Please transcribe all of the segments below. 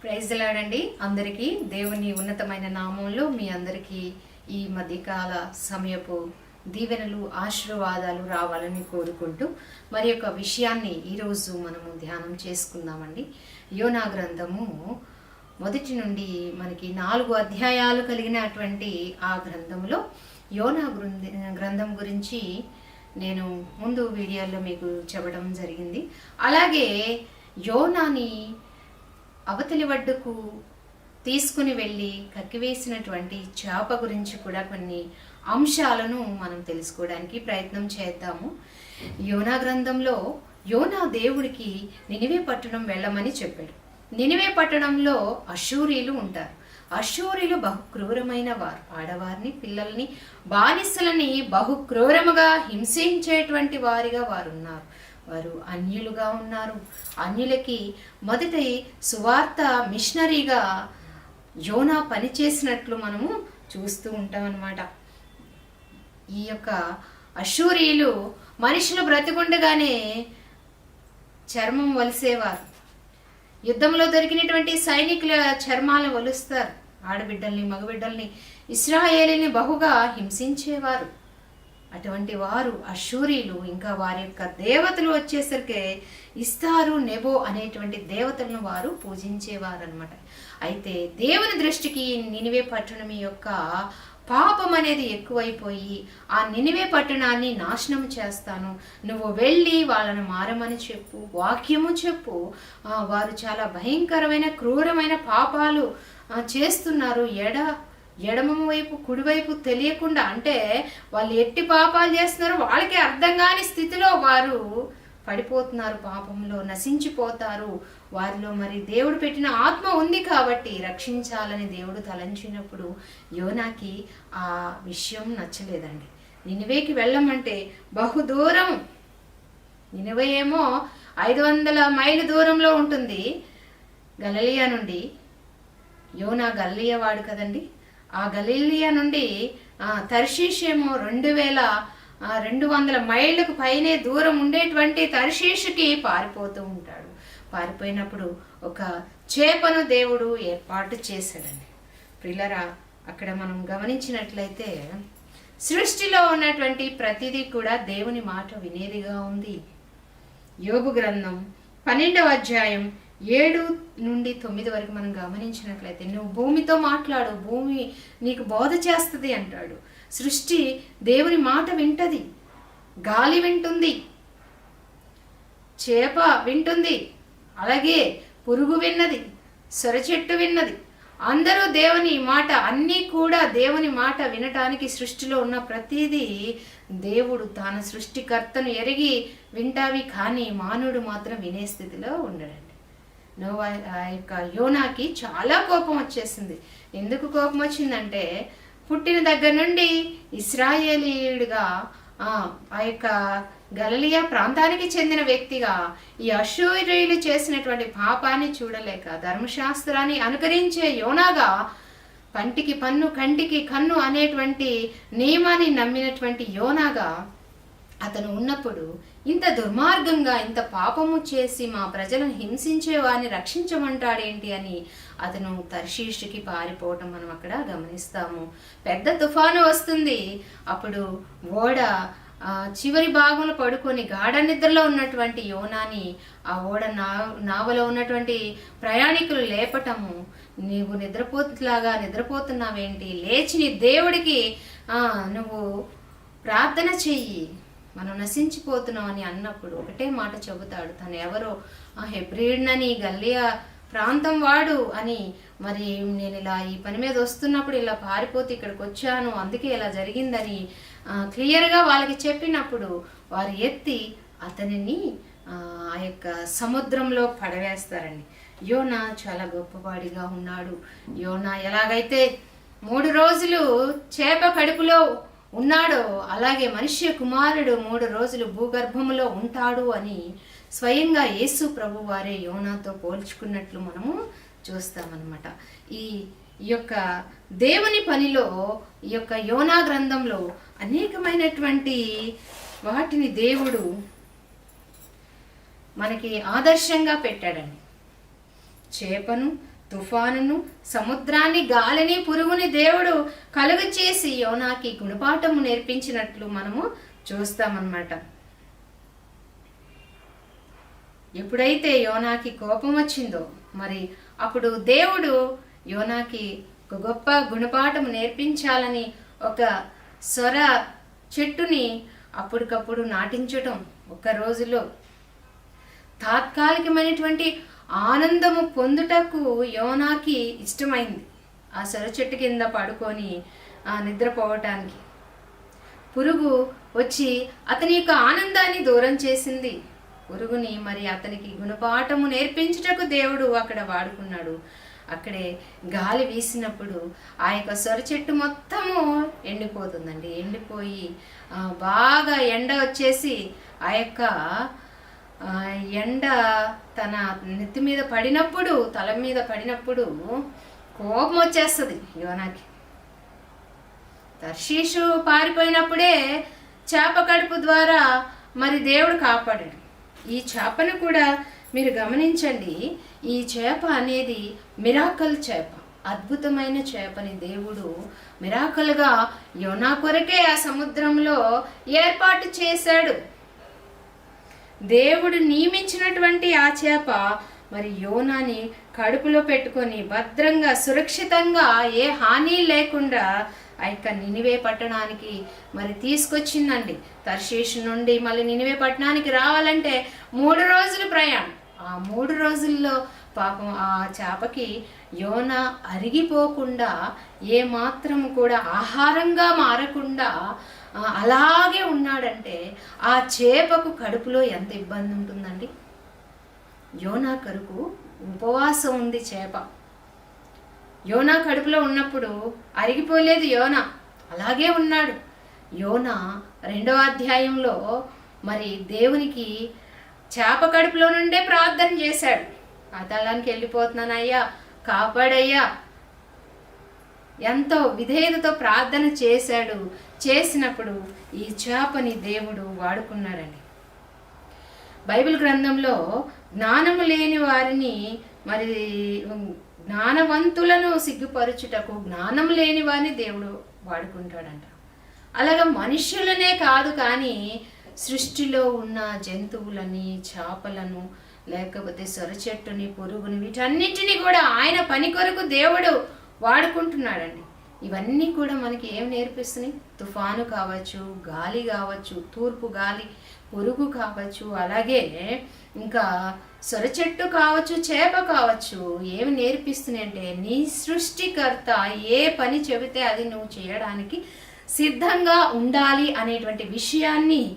Praise లాడండి. అందరికీ దేవుని ఉన్నతమైన నామంలో మీ అందరికీ ఈ మధ్యకాల సమయపు దీవెనలు ఆశీర్వాదాలు రావాలని కోరుకుంటూ మరి యొక్క విషయాన్ని ఈరోజు మనము ధ్యానం చేసుకుందామండి. యోనా గ్రంథము మొదటి నుండి మనకి నాలుగు అధ్యాయాలు కలిగినటువంటి ఆ గ్రంథంలో యోనా గ్రంథి గ్రంథం గురించి నేను ముందు వీడియోలో మీకు చెప్పడం జరిగింది. అలాగే యోనాని అవతలి వడ్డుకు తీసుకుని వెళ్ళి కక్కివేసినటువంటి చేప గురించి కూడా కొన్ని అంశాలను మనం తెలుసుకోవడానికి ప్రయత్నం చేద్దాము. యోనా గ్రంథంలో యోనా దేవుడికి నినివే పట్టణం వెళ్ళమని చెప్పాడు. నినివే పట్టణంలో అశూరీలు ఉంటారు. అశూరీలు బహు క్రూరమైన వారు. ఆడవారిని పిల్లల్ని బానిసలని బహు క్రూరముగా హింసించేటువంటి వారిగా వారు ఉన్నారు వారు అన్యులుగా ఉన్నారు. అన్యులకి మొదటి సువార్త మిషనరీగా యోనా పనిచేసినట్లు మనము చూస్తూ ఉంటాం అన్నమాట. ఈ యొక్క అశూరియులు మనుషులు బ్రతికుండగానే చర్మం వలిసేవారు. యుద్ధంలో దొరికినటువంటి సైనికుల చర్మాలను వలుస్తారు. ఆడబిడ్డల్ని మగబిడ్డల్ని ఇస్రాయేలీని బహుగా హింసించేవారు. అటువంటి వారు అశూరీలు ఇంకా వారి యొక్క దేవతలు వచ్చేసరికి ఇస్తారు నెబో అనేటువంటి దేవతలను వారు పూజించేవారనమాట అయితే దేవుని దృష్టికి నినివే పట్టణం యొక్క పాపం అనేది ఎక్కువైపోయి ఆ నినివే పట్టణాన్ని నాశనం చేస్తాను. నువ్వు వెళ్ళి వాళ్ళను మారమని చెప్పు వాక్యము చెప్పు. వారు చాలా భయంకరమైన క్రూరమైన పాపాలు చేస్తున్నారు. ఎడ ఎడమ వైపు కుడివైపు తెలియకుండా అంటే వాళ్ళు ఎట్టి పాపాలు చేస్తున్నారో వాళ్ళకి అర్థం కాని స్థితిలో వారు పడిపోతున్నారు పాపంలో నశించిపోతారు. వారిలో మరి దేవుడు పెట్టిన ఆత్మ ఉంది కాబట్టి రక్షించాలని దేవుడు తలంచినప్పుడు యోనాకి ఆ విషయం నచ్చలేదండి. నినివేకి వెళ్ళమంటే బహుదూరం నినివే ఏమో ఐదు వందల మైలు దూరంలో ఉంటుంది గలలియా నుండి. యోనా గలలియా వాడు కదండి? ఆ గలీలియా నుండి ఆ, ఏమో రెండు వేల రెండు వందల మైళ్ళకు పైనే దూరం ఉండేటువంటి తర్షీషుకి పారిపోతూ ఉంటాడు. పారిపోయినప్పుడు ఒక చేపను దేవుడు ఏర్పాటు చేశాడండి. ప్రిల్లరా అక్కడ మనం గమనించినట్లయితే సృష్టిలో ఉన్నటువంటి ప్రతిదీ కూడా దేవుని మాట వినేదిగా ఉంది. యోగు గ్రంథం పన్నెండవ అధ్యాయం ఏడు నుండి తొమ్మిది వరకు మనం గమనించినట్లయితే నువ్వు భూమితో మాట్లాడు భూమి నీకు బోధ చేస్తుంది అంటాడు. సృష్టి దేవుని మాట వింటది. గాలి వింటుంది. చేప వింటుంది. అలాగే పురుగు విన్నది. సొరచెట్టు విన్నది. అందరూ దేవుని మాట అన్నీ కూడా దేవుని మాట వినటానికి సృష్టిలో ఉన్న ప్రతిదీ దేవుడు తన సృష్టికర్తను ఎరిగి వింటావి కానీ మానవుడు మాత్రం వినే స్థితిలో ఉండడండి నోవా ఆ యొక్క యోనాకి చాలా కోపం వచ్చేసింది. ఎందుకు కోపం వచ్చిందంటే పుట్టిన దగ్గర నుండి ఇస్రాయేలీయుడిగా ఆ ఆ యొక్క గలలియా ప్రాంతానికి చెందిన వ్యక్తిగా ఈ అశూర్యులు చేసినటువంటి పాపాన్ని చూడలేక ధర్మశాస్త్రాన్ని అనుకరించే యోనాగా పంటికి పన్ను కంటికి కన్ను అనేటువంటి నియమాన్ని నమ్మినటువంటి యోనాగా అతను ఉన్నప్పుడు ఇంత దుర్మార్గంగా ఇంత పాపము చేసి మా ప్రజలను హింసించే వారిని రక్షించమంటాడేంటి అని అతను తర్షీషుకి పారిపోవటం మనం అక్కడ గమనిస్తాము. పెద్ద తుఫాను వస్తుంది. అప్పుడు ఓడ చివరి భాగంలో పడుకొని గాఢ నిద్రలో ఉన్నటువంటి యోనాని ఆ ఓడ నా నావలో ఉన్నటువంటి ప్రయాణికులు లేపటము నీవు నిద్రపోతులాగా నిద్రపోతున్నావేంటి? లేచి నీ దేవుడికి నువ్వు ప్రార్థన చెయ్యి. మనం నశించిపోతున్నాం అని అన్నప్పుడు ఒకటే మాట చెబుతాడు. తను ఎవరో ఆ హెబ్రిడ్నని గల్లియా ప్రాంతం వాడు అని. మరి నేను ఇలా ఈ పని మీద వస్తున్నప్పుడు ఇలా పారిపోతే ఇక్కడికి వచ్చాను అందుకే ఇలా జరిగిందని క్లియర్గా వాళ్ళకి చెప్పినప్పుడు వారు ఎత్తి అతనిని ఆ ఆ యొక్క సముద్రంలో పడవేస్తారండి. యోనా చాలా గొప్పవాడిగా ఉన్నాడు. యోనా ఎలాగైతే మూడు రోజులు చేప కడుపులో ఉన్నాడో అలాగే మనుష్య కుమారుడు మూడు రోజులు భూగర్భములో ఉంటాడు అని స్వయంగా యేసు ప్రభు వారే యోనాతో పోల్చుకున్నట్లు మనము చూస్తామన్నమాట. ఈ ఈ యొక్క దేవుని పనిలో ఈ యొక్క యోనా గ్రంథంలో అనేకమైనటువంటి వాటిని దేవుడు మనకి ఆదర్శంగా పెట్టాడండి. చేపను తుఫానును సముద్రాన్ని గాలిని పురుగుని దేవుడు కలుగు చేసి యోనాకి గుణపాఠము నేర్పించినట్లు మనము చూస్తామన్నమాట. ఎప్పుడైతే యోనాకి కోపం వచ్చిందో మరి అప్పుడు దేవుడు యోనాకి ఒక గొప్ప గుణపాఠం నేర్పించాలని ఒక సొర చెట్టుని అప్పటికప్పుడు నాటించటం ఒక రోజులో తాత్కాలికమైనటువంటి ఆనందము పొందుటకు యోనాకి ఇష్టమైంది. ఆ సొర చెట్టు కింద పడుకొని ఆ నిద్రపోవటానికి. పురుగు వచ్చి అతని యొక్క ఆనందాన్ని దూరం చేసింది. పురుగుని మరి అతనికి గుణపాఠము నేర్పించుటకు దేవుడు అక్కడ వాడుకున్నాడు. అక్కడే గాలి వీసినప్పుడు ఆ యొక్క సొర చెట్టు మొత్తము ఎండిపోతుందండి. ఎండిపోయి బాగా ఎండ వచ్చేసి ఆ యొక్క ఎండ తన నెత్తి మీద పడినప్పుడు తల మీద పడినప్పుడు కోపం వచ్చేస్తుంది. యోనాకి తర్షీషు పారిపోయినప్పుడే చేప కడుపు ద్వారా మరి దేవుడు కాపాడాడు. ఈ చేపను కూడా మీరు గమనించండి. ఈ చేప అనేది మిరాకల్ చేప. అద్భుతమైన చేపని దేవుడు మిరాకల్గా యోనా కొరకే ఆ సముద్రంలో ఏర్పాటు చేశాడు. దేవుడు నియమించినటువంటి ఆ చేప మరి యోనాని కడుపులో పెట్టుకొని భద్రంగా సురక్షితంగా ఏ హాని లేకుండా ఆ యొక్క నినివే పట్టణానికి మరి తీసుకొచ్చిందండి. తర్శేషు నుండి మళ్ళీ నినివే పట్టణానికి రావాలంటే మూడు రోజులు ప్రయాణం. ఆ మూడు రోజుల్లో పాపం ఆ చేపకి యోన అరిగిపోకుండా ఏమాత్రం కూడా ఆహారంగా మారకుండా అలాగే ఉన్నాడంటే ఆ చేపకు కడుపులో ఎంత ఇబ్బంది ఉంటుందండి? యోనా కరుకు ఉపవాసం ఉంది చేప. యోనా కడుపులో ఉన్నప్పుడు అరిగిపోలేదు యోనా. అలాగే ఉన్నాడు. యోనా రెండవ అధ్యాయంలో మరి దేవునికి చేప కడుపులో నుండే ప్రార్థన చేశాడు. పాతాళానికి వెళ్ళిపోతున్నానయ్యా కాపాడయ్యా. ఎంతో విధేయతతో ప్రార్థన చేశాడు. చేసినప్పుడు ఈ చేపని దేవుడు వాడుకున్నాడండి బైబిల్ గ్రంథంలో జ్ఞానము లేని వారిని మరి జ్ఞానవంతులను సిగ్గుపరుచుటకు జ్ఞానం లేని వారిని దేవుడు వాడుకుంటాడంట. అలాగా మనుష్యులనే కాదు కానీ సృష్టిలో ఉన్న జంతువులని చేపలను లేకపోతే సొరచెట్టుని పురుగుని వీటన్నిటిని కూడా ఆయన పని కొరకు దేవుడు వాడుకుంటున్నాడండి. ఇవన్నీ కూడా మనకి ఏం నేర్పిస్తున్నాయి? తుఫాను కావచ్చు గాలి కావచ్చు తూర్పు గాలి పురుగు కావచ్చు అలాగే ఇంకా సొరచెట్టు కావచ్చు చేప కావచ్చు ఏమి నేర్పిస్తున్నాయి అంటే నీ సృష్టికర్త ఏ పని చెబితే అది నువ్వు చేయడానికి సిద్ధంగా ఉండాలి అనేటువంటి విషయాన్ని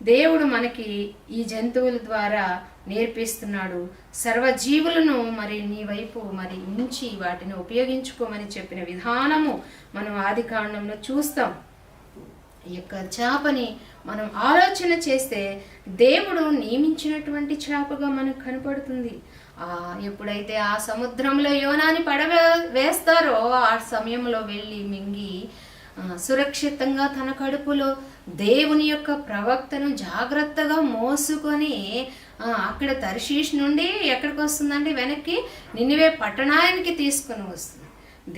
దేవుడు మనకి ఈ జంతువుల ద్వారా నేర్పిస్తున్నాడు. సర్వజీవులను మరి నీ వైపు మరి ఉంచి వాటిని ఉపయోగించుకోమని చెప్పిన విధానము మనం ఆది కాండంలో చూస్తాం. ఈ యొక్క చేపని మనం ఆలోచన చేస్తే దేవుడు నియమించినటువంటి చేపగా మనకు కనపడుతుంది. ఆ ఎప్పుడైతే ఆ సముద్రంలో యోనాని పడవే వేస్తారో ఆ సమయంలో వెళ్ళి మింగి సురక్షితంగా తన కడుపులో దేవుని యొక్క ప్రవక్తను జాగ్రత్తగా మోసుకొని అక్కడ తర్షీష్ నుండి ఎక్కడికి వస్తుందండి? వెనక్కి? నిన్నవే పట్టణానికి తీసుకొని వస్తుంది.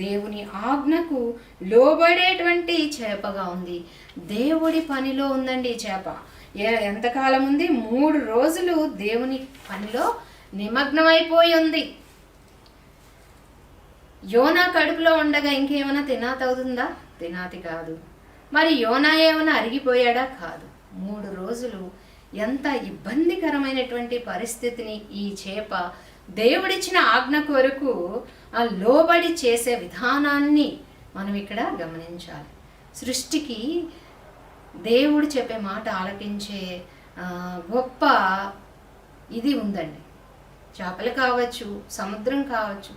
దేవుని ఆజ్ఞకు లోబడేటువంటి చేపగా ఉంది. దేవుడి పనిలో ఉందండి ఈ చేప. ఎంతకాలం ఉంది? మూడు రోజులు దేవుని పనిలో నిమగ్నమైపోయి ఉంది. యోనా కడుపులో ఉండగా ఇంకేమైనా తినాతి అవుతుందా? తినాతి కాదు. మరి యోనా ఏమైనా అరిగిపోయాడా? కాదు. మూడు రోజులు ఎంత ఇబ్బందికరమైనటువంటి పరిస్థితిని ఈ చేప దేవుడిచ్చిన ఆజ్ఞ కొరకు ఆ లోబడి చేసే విధానాన్ని మనం ఇక్కడ గమనించాలి. సృష్టికి దేవుడు చెప్పే మాట ఆలకించే గొప్ప ఇది ఉందండి. చేపలు కావచ్చు సముద్రం కావచ్చు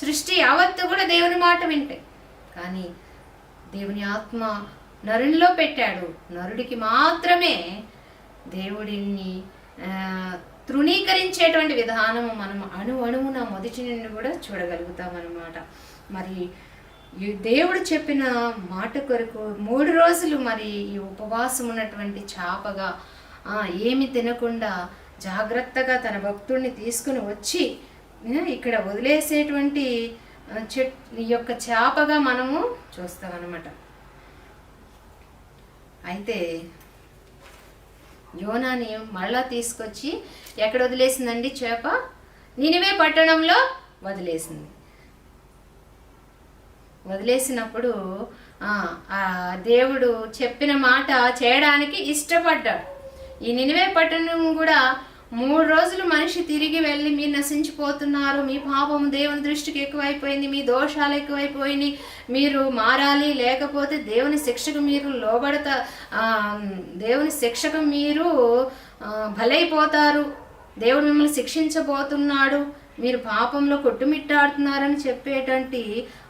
సృష్టి యావత్తు కూడా దేవుని మాట వింటాయి కానీ దేవుని ఆత్మ నరునిలో పెట్టాడు. నరుడికి మాత్రమే దేవుడిని తృణీకరించేటువంటి విధానము మనం అణు అణువున మొదటి నుండి కూడా చూడగలుగుతాం అన్నమాట మరి దేవుడు చెప్పిన మాట కొరకు మూడు రోజులు మరి ఈ ఉపవాసం ఉన్నటువంటి చేపగా ఏమి తినకుండా జాగ్రత్తగా తన భక్తుడిని తీసుకుని వచ్చి ఇక్కడ వదిలేసేటువంటి చెట్ ఈ యొక్క చేపగా మనము చూస్తామన్నమాట. అయితే యోనాని మళ్ళా తీసుకొచ్చి ఎక్కడ వదిలేసిందండి చేప? నినివే పట్టణంలో వదిలేసింది. వదిలేసినప్పుడు ఆ, దేవుడు చెప్పిన మాట చేయడానికి ఇష్టపడ్డాడు. ఈ నినివే పట్టణం కూడా మూడు రోజులు మనిషి తిరిగి వెళ్ళి మీరు నశించిపోతున్నారు. మీ పాపం దేవుని దృష్టికి ఎక్కువైపోయింది మీ దోషాలు ఎక్కువైపోయినాయి మీరు మారాలి. లేకపోతే దేవుని శిక్షకు మీరు లోబడతా దేవుని శిక్షకు మీరు బలైపోతారు. దేవుడు మిమ్మల్ని శిక్షించబోతున్నాడు. మీరు పాపంలో కొట్టుమిట్టాడుతున్నారని చెప్పేటంటి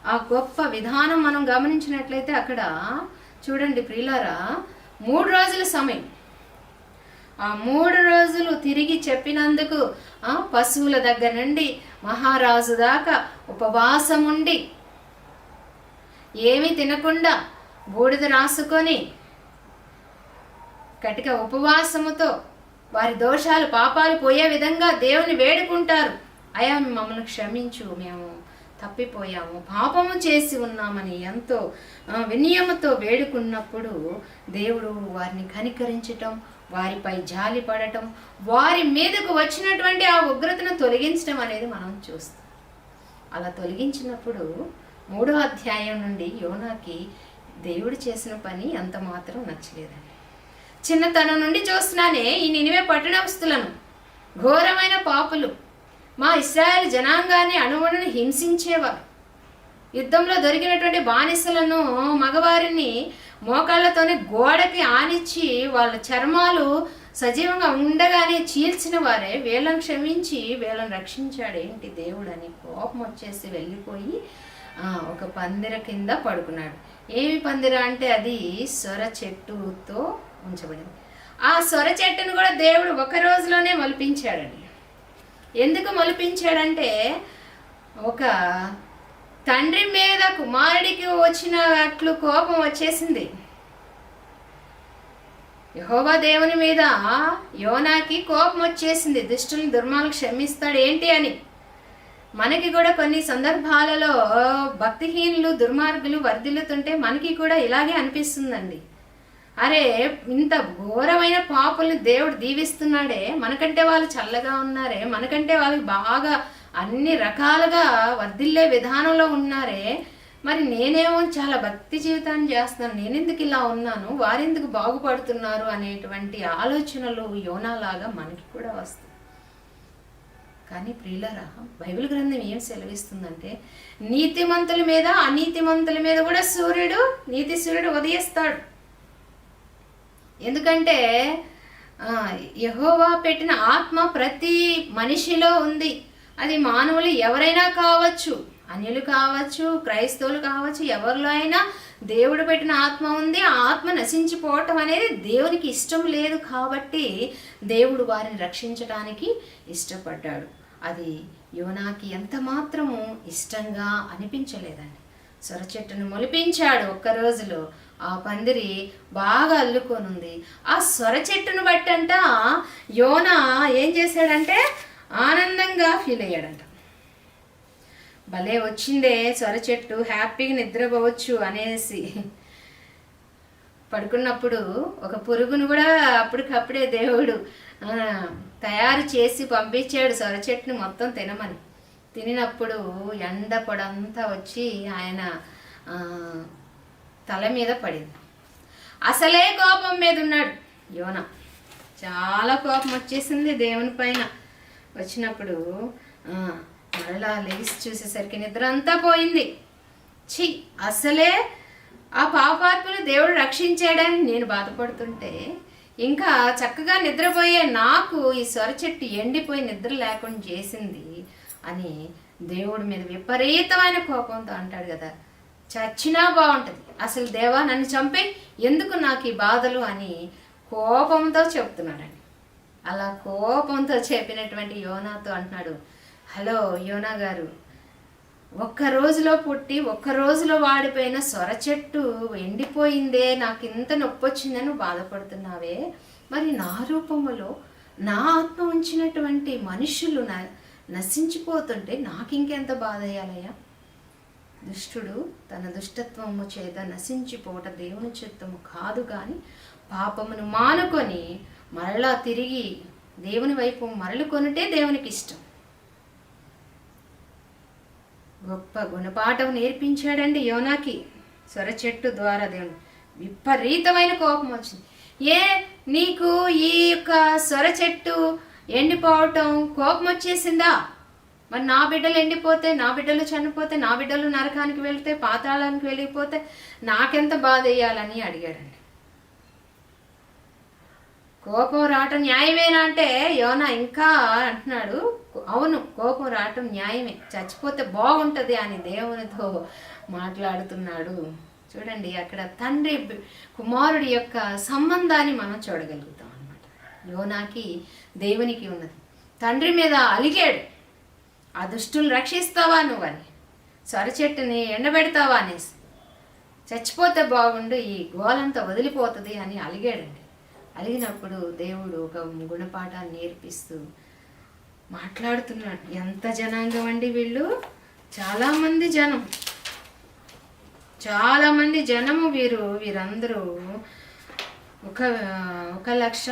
ఆ గొప్ప విధానం మనం గమనించినట్లయితే అక్కడ చూడండి ప్రియులారా మూడు రోజుల సమయం. మూడు రోజులు తిరిగి చెప్పినందుకు ఆ పశువుల దగ్గర నుండి మహారాజు దాకా ఉపవాసం ఉండి ఏమీ తినకుండా బూడిద రాసుకొని కటిక ఉపవాసముతో వారి దోషాలు పాపాలు పోయే విధంగా దేవుని వేడుకుంటారు. అయా మమ్మల్ని క్షమించు. మేము తప్పిపోయాము. పాపము చేసి ఉన్నామని ఎంతో వినియమతో వినయముతో వేడుకున్నప్పుడు దేవుడు వారిని కనికరించటం వారిపై జాలి పడటం వారి మీదకు వచ్చినటువంటి ఆ ఉగ్రతను తొలగించడం అనేది మనం చూస్తాం. అలా తొలగించినప్పుడు మూడో అధ్యాయం నుండి యోనాకి దేవుడు చేసిన పని అంత మాత్రం నచ్చలేదండి. చిన్నతనం నుండి చూస్తున్నానే ఈ నినివే పట్టణస్తులను ఘోరమైన పాపులు మా ఇస్రాయల్ జనాంగాన్ని అణువును హింసించేవారు. యుద్ధంలో దొరికినటువంటి బానిసలను మగవారిని మోకాళ్ళతోనే గోడకి ఆనిచ్చి వాళ్ళ చర్మాలు సజీవంగా ఉండగానే చీల్చిన వారే వేలను క్షమించి వేలను రక్షించాడు. ఏంటి దేవుడని కోపం వచ్చేసి వెళ్ళిపోయి ఒక పందిర కింద పడుకున్నాడు. ఏమి పందిర అంటే అది సొర చెట్టుతో ఉంచబడింది. ఆ సొర చెట్టును కూడా దేవుడు ఒక రోజులోనే మలిపించాడండి. ఎందుకు మలిపించాడంటే ఒక తండ్రి మీద కుమారుడికి వచ్చినట్లు కోపం వచ్చేసింది. యహోవా దేవుని మీద యోనాకి కోపం వచ్చేసింది. దుష్టుని దుర్మాలు క్షమిస్తాడు ఏంటి అని. మనకి కూడా కొన్ని సందర్భాలలో భక్తిహీనులు దుర్మార్గులు వర్ధిల్లుతుంటే మనకి కూడా ఇలాగే అనిపిస్తుందండి. అరే ఇంత ఘోరమైన పాపుల్ని దేవుడు దీవిస్తున్నాడే. మనకంటే వాళ్ళు చల్లగా ఉన్నారే. మనకంటే వాళ్ళు బాగా అన్ని రకాలుగా వర్ధిల్లే విధానంలో ఉన్నారే. మరి నేనేమో చాలా భక్తి జీవితాన్ని చేస్తున్నాను. నేనెందుకు ఇలా ఉన్నాను? వారెందుకు బాగుపడుతున్నారు? అనేటువంటి ఆలోచనలు యోనాలాగా మనకి కూడా వస్తాయి. కానీ ప్రియులరా బైబిల్ గ్రంథం ఏం సెలవిస్తుందంటే నీతిమంతుల మీద అనీతిమంతుల మీద కూడా సూర్యుడు నీతి సూర్యుడు ఉదయిస్తాడు. ఎందుకంటే యహోవా పెట్టిన ఆత్మ ప్రతి మనిషిలో ఉంది. అది మానవులు ఎవరైనా కావచ్చు అన్యులు కావచ్చు క్రైస్తవులు కావచ్చు ఎవరిలో అయినా దేవుడు పెట్టిన ఆత్మ ఉంది. ఆ ఆత్మ నశించిపోవటం అనేది దేవునికి ఇష్టం లేదు కాబట్టి దేవుడు వారిని రక్షించడానికి ఇష్టపడ్డాడు. అది యువనాకి ఎంత మాత్రము ఇష్టంగా అనిపించలేదండి. సొర చెట్టును మొలిపించాడు ఒక్క రోజులో. ఆ పందిరి బాగా అల్లుకొనుంది. ఆ సొర చెట్టును బట్టంట యోన ఏం చేశాడంటే ఆనందంగా ఫీల్ అయ్యాడంట. భలే వచ్చిందే సొర చెట్టు హ్యాపీగా నిద్రపోవచ్చు అనేసి. పడుకున్నప్పుడు ఒక పురుగును కూడా అప్పటికప్పుడే దేవుడు తయారు చేసి పంపించాడు సొర చెట్టుని మొత్తం తినమని. తినినప్పుడు ఎండ పొడంతా వచ్చి ఆయన తల మీద పడింది. అసలే కోపం మీద ఉన్నాడు యోన. చాలా కోపం వచ్చేసింది దేవుని పైన. వచ్చినప్పుడు మరలా లేచి చూసేసరికి నిద్ర అంతా పోయింది. ఛీ అసలే ఆ పాపాత్ములు దేవుడు రక్షించాడని నేను బాధపడుతుంటే ఇంకా చక్కగా నిద్రపోయే నాకు ఈ సొర చెట్టు ఎండిపోయి నిద్ర లేకుండా చేసింది అని దేవుడి మీద విపరీతమైన కోపంతో అంటాడు కదా. చచ్చినా బాగుంటుంది. అసలు దేవా నన్ను చంపే ఎందుకు నాకు ఈ బాధలు అని కోపంతో చెప్తున్నాడండి. అలా కోపంతో చెప్పినటువంటి యోనాతో అంటున్నాడు హలో యోనా గారు ఒక్క రోజులో పుట్టి ఒక్క రోజులో వాడిపోయిన సొర చెట్టు ఎండిపోయిందే నాకు ఇంత నొప్పి వచ్చిందని బాధపడుతున్నావే. మరి నా రూపములో నా ఆత్మ ఉంచినటువంటి మనుషులు నా నశించిపోతుంటే నాకు ఇంకెంత బాధ అయ్యాలయ్యా దుష్టుడు తన దుష్టత్వము చేత నశించిపోవట దేవుని చిత్తము కాదు కానీ పాపమును మానుకొని మరలా తిరిగి దేవుని వైపు మరలు కొనుటే దేవునికి ఇష్టం. గొప్ప గుణపాఠం నేర్పించాడండి యోనాకి. స్వర చెట్టు ద్వారా దేవుని విపరీతమైన కోపం వచ్చింది. ఏ నీకు ఈ యొక్క స్వర చెట్టు ఎండిపోవటం కోపం వచ్చేసిందా? మరి నా బిడ్డలు ఎండిపోతే నా బిడ్డలు చనిపోతే నా బిడ్డలు నరకానికి వెళితే పాతాళానికి వెళ్ళిపోతే నాకెంత బాధ వేయాలని అడిగాడండి. కోపం రావటం న్యాయమేనా అంటే యోనా ఇంకా అంటున్నాడు అవును కోపం రావటం న్యాయమే. చచ్చిపోతే బాగుంటది అని దేవునితో మాట్లాడుతున్నాడు. చూడండి అక్కడ తండ్రి కుమారుడి యొక్క సంబంధాన్ని మనం చూడగలుగుతాం అనమాట యోనాకి దేవునికి ఉన్నది. తండ్రి మీద అలిగాడు. ఆ దుష్టులు రక్షిస్తావా నువ్వని సొరచెట్టుని ఎండబెడతావా అనేసి. చచ్చిపోతే బాగుండు ఈ గోలంతా వదిలిపోతుంది అని అలిగాడండి అలిగినప్పుడు దేవుడు ఒక గుణపాఠాన్ని నేర్పిస్తూ మాట్లాడుతున్నాడు. ఎంత జనాంగం అండి వీళ్ళు? చాలామంది జనం. చాలామంది జనము వీరు. వీరందరూ ఒక ఒక లక్ష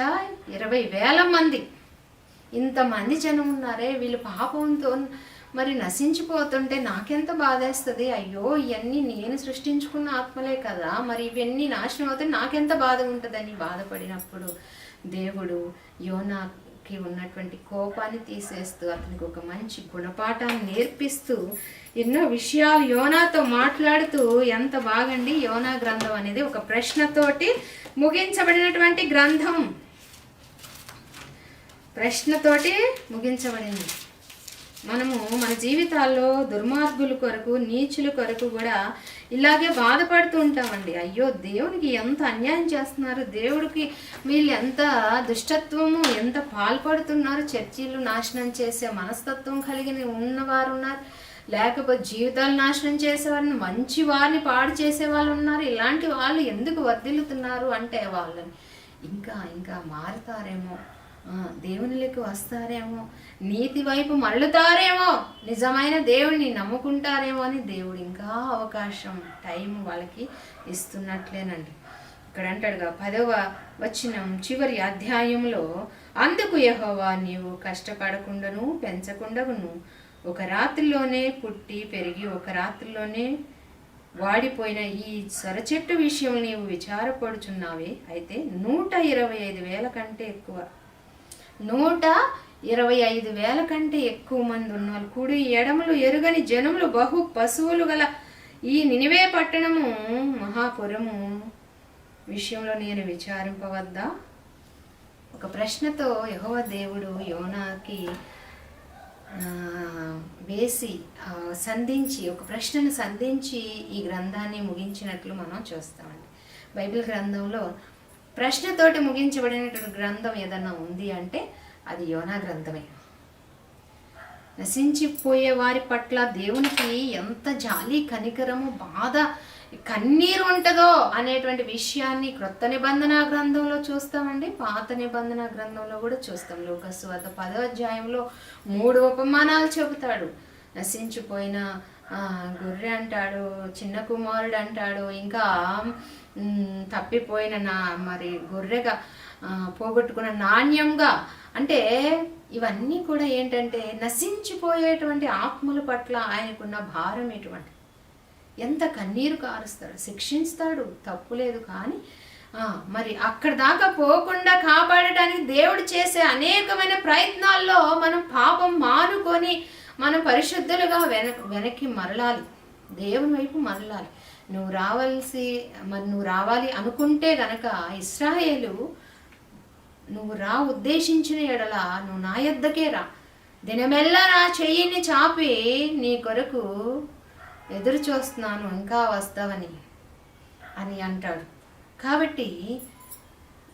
ఇరవై వేల మంది. ఇంతమంది జనం ఉన్నారే. వీళ్ళు పాపంతో మరి నశించిపోతుంటే నాకెంత బాధేస్తుంది? అయ్యో ఇవన్నీ నేను సృష్టించుకున్న ఆత్మలే కదా. మరి ఇవన్నీ నాశనం అవుతాయి నాకెంత బాధ ఉంటుందని బాధపడినప్పుడు దేవుడు యోనాకి ఉన్నటువంటి కోపాన్ని తీసేస్తూ అతనికి ఒక మంచి గుణపాఠాన్ని నేర్పిస్తూ ఎన్నో విషయాలు యోనాతో మాట్లాడుతూ ఎంత బాగండి యోనా గ్రంథం అనేది ఒక ప్రశ్నతోటి ముగించబడినటువంటి గ్రంథం. ప్రశ్నతోటి ముగించబడింది. మనము మన జీవితాల్లో దుర్మార్గుల కొరకు నీచుల కొరకు కూడా ఇలాగే బాధపడుతూ ఉంటామండి. అయ్యో దేవునికి ఎంత అన్యాయం చేస్తున్నారు? దేవుడికి వీళ్ళు ఎంత దుష్టత్వము ఎంత పాల్పడుతున్నారు చర్చీలు నాశనం చేసే మనస్తత్వం కలిగిన ఉన్నవారు ఉన్నారు. లేకపోతే జీవితాలు నాశనం చేసేవారిని మంచి వారిని పాడు చేసే వాళ్ళు ఉన్నారు. ఇలాంటి వాళ్ళు ఎందుకు వర్ధిల్లుతున్నారు? అంటే వాళ్ళని ఇంకా ఇంకా మారుతారేమో. దేవునిలోకి వస్తారేమో నీతి వైపు మళ్ళుతారేమో నిజమైన దేవుడిని నమ్ముకుంటారేమో అని దేవుడు ఇంకా అవకాశం టైం వాళ్ళకి ఇస్తున్నట్లేనండి. ఇక్కడ అంటాడుగా పదవ వచనం చివరి అధ్యాయంలో అందుకు యహోవా నీవు కష్టపడకుండాను పెంచకుండాను ఒక రాత్రిలోనే పుట్టి పెరిగి ఒక రాత్రిలోనే వాడిపోయిన ఈ సొరచెట్టు విషయం నీవు విచారపడుచున్నావే అయితే నూట ఇరవై ఐదు వేల కంటే ఎక్కువ నూట ఇరవై ఐదు వేల కంటే ఎక్కువ మంది ఉన్నారు. కుడి ఎడములు ఎరుగని జనములు బహు పశువులు గల ఈ నినివే పట్టణము మహాపురము విషయంలో నేను విచారింపవద్దా? ఒక ప్రశ్నతో యహోవ దేవుడు యోనాకి వేసి సంధించి ఒక ప్రశ్నను సంధించి ఈ గ్రంథాన్ని ముగించినట్లు మనం చూస్తామండి. బైబిల్ గ్రంథంలో ప్రశ్నతోటి ముగించబడినటువంటి గ్రంథం ఏదన్నా ఉంది అంటే అది యోనా గ్రంథమే. నశించిపోయే వారి పట్ల దేవునికి ఎంత జాలి కనికరము బాధ కన్నీరు ఉంటుందో అనేటువంటి విషయాన్ని క్రొత్త నిబంధన గ్రంథంలో చూస్తామండి. పాత నిబంధన గ్రంథంలో కూడా చూస్తాం. లోకస్ వద్ద పదో అధ్యాయంలో మూడు ఉపమానాలు చెబుతాడు. నశించిపోయిన గొర్రె అంటాడు చిన్న కుమారుడు అంటాడు ఇంకా తప్పిపోయిన నా మరి గొర్రెగా పోగొట్టుకున్న నాణ్యంగా అంటే ఇవన్నీ కూడా ఏంటంటే నశించిపోయేటువంటి ఆత్మల పట్ల ఆయనకున్న భారం ఎటువంటి? ఎంత కన్నీరు కారుస్తాడు శిక్షిస్తాడు తప్పు లేదు కానీ మరి అక్కడ దాకా పోకుండా కాపాడటానికి దేవుడు చేసే అనేకమైన ప్రయత్నాల్లో మనం పాపం మానుకొని మనం పరిశుద్ధులుగా వెన వెనక్కి మరలాలి. దేవుని వైపు మరలాలి. నువ్వు రావాల్సి మరి నువ్వు రావాలి అనుకుంటే గనక ఇస్రాయేలు నువ్వు రా ఉద్దేశించిన ఎడల నువ్వు నా యొద్దకే రా. దినమెల్లా నా చెయ్యిని చాపి నీ కొరకు ఎదురు చూస్తున్నాను ఇంకా వస్తావని అని అంటాడు. కాబట్టి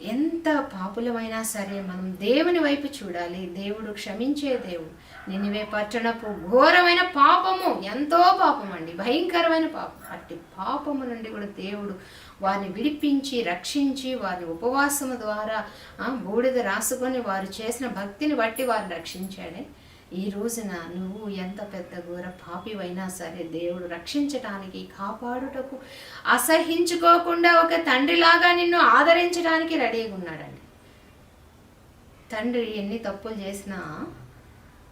ఎంత పాపులమైనా సరే మనం దేవుని వైపు చూడాలి. దేవుడు క్షమించే దేవుడు. నినివే పట్టణపు ఘోరమైన పాపము. ఎంతో పాపం అండి భయంకరమైన పాపం. అట్టి పాపము నుండి కూడా దేవుడు వారిని విడిపించి రక్షించి వారిని ఉపవాసము ద్వారా బూడిద రాసుకొని వారు చేసిన భక్తిని బట్టి వారిని రక్షించాడే. ఈ రోజున నువ్వు ఎంత పెద్ద ఘోర పాపివైనా సరే దేవుడు రక్షించటానికి కాపాడుటకు అసహించుకోకుండా ఒక తండ్రిలాగా నిన్ను ఆదరించడానికి రెడీగా ఉన్నాడండి. తండ్రి ఎన్ని తప్పులు చేసినా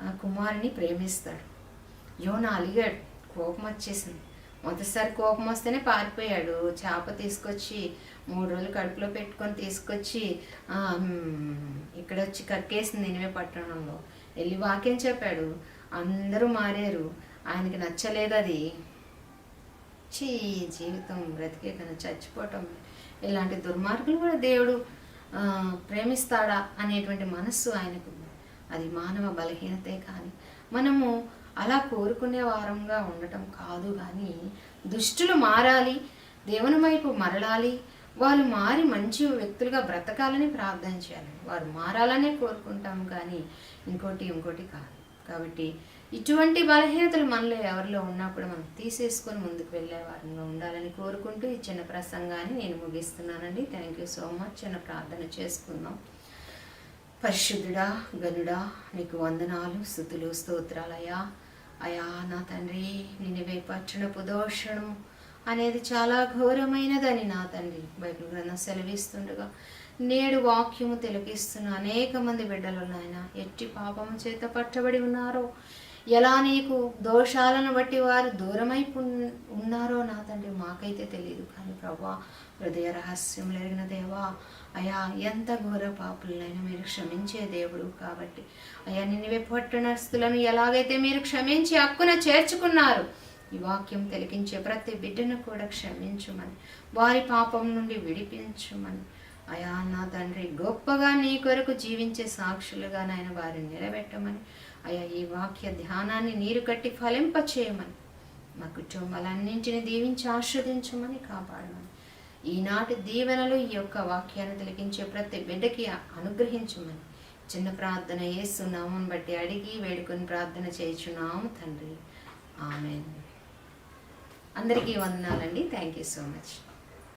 ఆ కుమారుని ప్రేమిస్తాడు. యోన అలిగాడు కోపం వచ్చేసింది. మొదటిసారి కోపం వస్తేనే పారిపోయాడు. చేప తీసుకొచ్చి మూడు రోజులు కడుపులో పెట్టుకొని తీసుకొచ్చి ఇక్కడ వచ్చి కక్కేసింది నినివే పట్టణంలో. వెళ్ళి వాక్యం చెప్పాడు. అందరూ మారారు. ఆయనకి నచ్చలేదు అది. చీ జీవితం బ్రతికే కానీ చచ్చిపోవటం. ఇలాంటి దుర్మార్గులు కూడా దేవుడు ప్రేమిస్తాడా అనేటువంటి మనస్సు ఆయనకు అది మానవ బలహీనతే కానీ మనము అలా కోరుకునే వారంగా ఉండటం కాదు కానీ దుష్టులు మారాలి దేవుని వైపు మరలాలి వాళ్ళు మారి మంచి వ్యక్తులుగా బ్రతకాలని ప్రార్థన చేయాలి. వారు మారాలనే కోరుకుంటాం కానీ ఇంకోటి ఇంకోటి కాదు. కాబట్టి ఇటువంటి బలహీనతలు మనలో ఎవరిలో ఉన్నా కూడా మనం తీసేసుకొని ముందుకు వెళ్ళే వారంగా ఉండాలని కోరుకుంటూ ఈ చిన్న ప్రసంగాన్ని నేను ముగిస్తున్నానండి. థ్యాంక్ యూ సో మచ్ చిన్న ప్రార్థన చేసుకుందాం. పరిశుద్ధుడా గనుడా నీకు వందనాలు స్థుతులు స్తోత్రాలయ్యా అయా నా తండ్రి నిన్నవే పచ్చడపు దోషణం అనేది చాలా ఘోరమైనదని నా తండ్రి బైబిల్ గ్రంథం సెలవిస్తుండగా. నేడు వాక్యము తిలకిస్తున్న అనేక మంది బిడ్డలు నాయన ఎట్టి పాపము చేత పట్టబడి ఉన్నారో? ఎలా నీకు దోషాలను బట్టి వారు దూరమైపు ఉన్నారో నా తండ్రి? మాకైతే తెలియదు కానీ ప్రభా హృదయ రహస్యం లేగిన దేవా అయా ఎంత ఘోర పాపులనైనా మీరు క్షమించే దేవుడు కాబట్టి. అయా నిన్నవే పట్టణస్తులను ఎలాగైతే మీరు క్షమించి హక్కున చేర్చుకున్నారు ఈ వాక్యం తెలిగించే ప్రతి బిడ్డను కూడా క్షమించుమని వారి పాపం నుండి విడిపించుమని. అయా నా తండ్రి గొప్పగా నీ కొరకు జీవించే సాక్షులుగా నాయన వారిని నిలబెట్టమని. అయా ఈ వాక్య ధ్యానాన్ని నీరు కట్టి ఫలింపచేయమని మా కుటుంబాలన్నింటిని దీవించి ఆస్వాదించమని కాపాడమని. ఈనాటి దీవెనలు ఈ యొక్క వాక్యాన్ని తిలకించే ప్రతి బిడ్డకి అనుగ్రహించమని. చిన్న ప్రార్థన చేస్తున్నామని బట్టి అడిగి వేడుకొని ప్రార్థన చేయుచున్నాము తండ్రి. ఆమె అందరికీ వందనాలండి. Thank you so much